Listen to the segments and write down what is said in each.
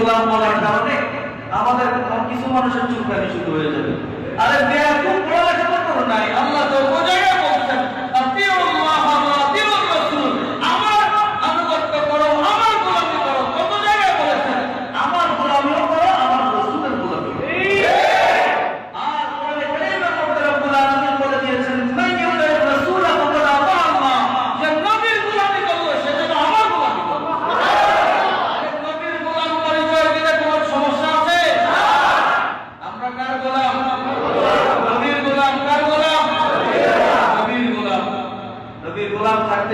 গোলাম বলার কারণে আমাদের কিছু মানুষের চুলকানি শুরু হয়ে যাবে। আরে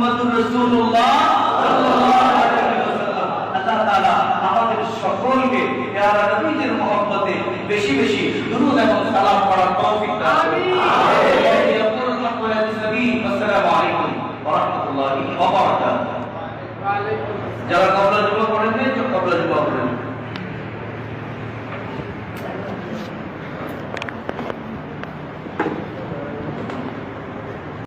মুহাম্মদুর রাসূলুল্লাহ সাল্লাল্লাহু আলাইহি ওয়াসাল্লাম। আল্লাহ তাআলা আমাদের সকলকে পেয়ারা নবীদের মহব্বতে বেশি বেশি দুরূদ এবং সালাম পড়ার তৌফিক দান করুন। আমিন। হক ওয়া আসসালামু আলাইকুম ওয়া রাহমাতুল্লাহি ওয়া বারাকাতুহু। যারা কবলা জুমা পড়েন